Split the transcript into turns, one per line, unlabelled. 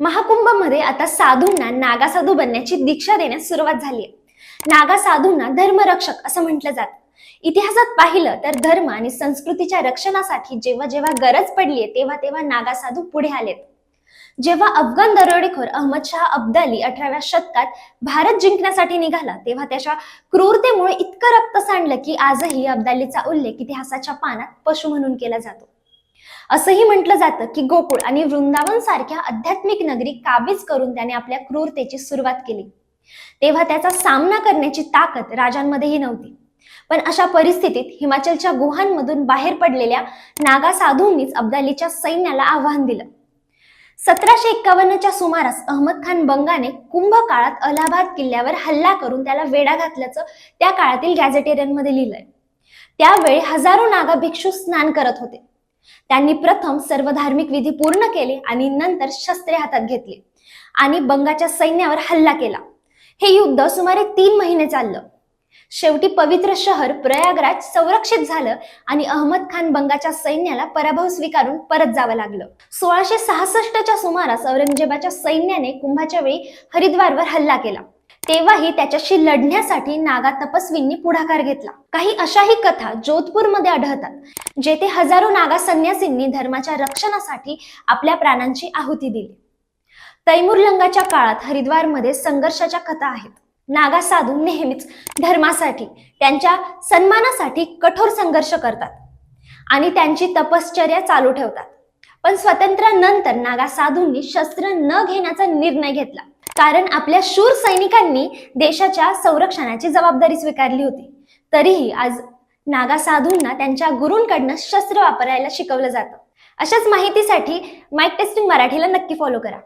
महाकुंभमध्ये आता साधूंना नागा साधू बनण्याची दीक्षा देण्यास सुरुवात झाली आहे. नागा साधूंना धर्मरक्षक असं म्हटलं जातं. इतिहासात पाहिलं तर धर्म आणि संस्कृतीच्या रक्षणासाठी जेव्हा जेव्हा गरज पडलीये तेव्हा तेव्हा नागा साधू पुढे आलेत. जेव्हा अफगाण दरोडेखोर अहमद शाह अब्दाली अठराव्या शतकात भारत जिंकण्यासाठी निघाला तेव्हा त्याच्या क्रूरतेमुळे इतकं रक्त सांडलं की आजही अब्दालीचा उल्लेख इतिहासाच्या पानात पशु म्हणून केला जातो. असंही म्हटलं जातं की गोकुळ आणि वृंदावन सारख्या आध्यात्मिक नगरी काबीज करून त्याने आपल्या क्रूरतेची सुरुवात केली. तेव्हा त्याचा सामना करण्याची ताकद राजांमध्येही नव्हती. पण अशा परिस्थितीत हिमाचलच्या गुहांमधून बाहेर पडलेल्या नागा साधूंनीच अब्दालीच्या सैन्याला आव्हान दिलं. सतराशे एक्कावन्नच्या सुमारास अहमद खान बंगाने कुंभ काळात अलाहाबाद किल्ल्यावर हल्ला करून त्याला वेढा घातल्याचं त्या काळातील गॅझेटेरियनमध्ये लिहिलंय. त्यावेळी हजारो नागा भिक्षू स्नान करत होते. त्यांनी प्रथम सर्व धार्मिक विधी पूर्ण केले आणि नंतर शस्त्रे हातात घेतली आणि बंगाच्या सैन्यावर हल्ला केला. हे युद्ध सुमारे तीन महिने चाललं. शेवटी पवित्र शहर प्रयागराज संरक्षित झालं आणि अहमद खान बंगाच्या सैन्याला पराभव स्वीकारून परत जावं लागलं. सोळाशे सहासष्टच्या सुमारास औरंगजेबाच्या सैन्याने कुंभाच्या वेळी हरिद्वारवर हल्ला केला. तेव्हाही त्याच्याशी लढण्यासाठी नागा तपस्वींनी पुढाकार घेतला. काही अशाही कथा जोधपूरमध्ये आढळतात जेथे हजारो नागा संन्यासींनी धर्माच्या रक्षणासाठी आपल्या प्राणांची आहुती दिली. तैमुरलंगाच्या काळात हरिद्वारमध्ये संघर्षाच्या कथा आहेत. नागा साधू नेहमीच धर्मासाठी त्यांच्या सन्मानासाठी कठोर संघर्ष करतात आणि त्यांची तपश्चर्या चालू ठेवतात. पण स्वातंत्र्यानंतर नागा साधूंनी शस्त्र न घेण्याचा निर्णय घेतला. कारण आपल्या शूर सैनिकांनी देशाच्या संरक्षणाची जबाबदारी स्वीकारली होती. तरीही आज नागा साधूंना त्यांच्या गुरूंकडनं शस्त्र वापरायला शिकवलं जातं. अशाच माहितीसाठी माईक टेस्टिंग मराठीला नक्की फॉलो करा.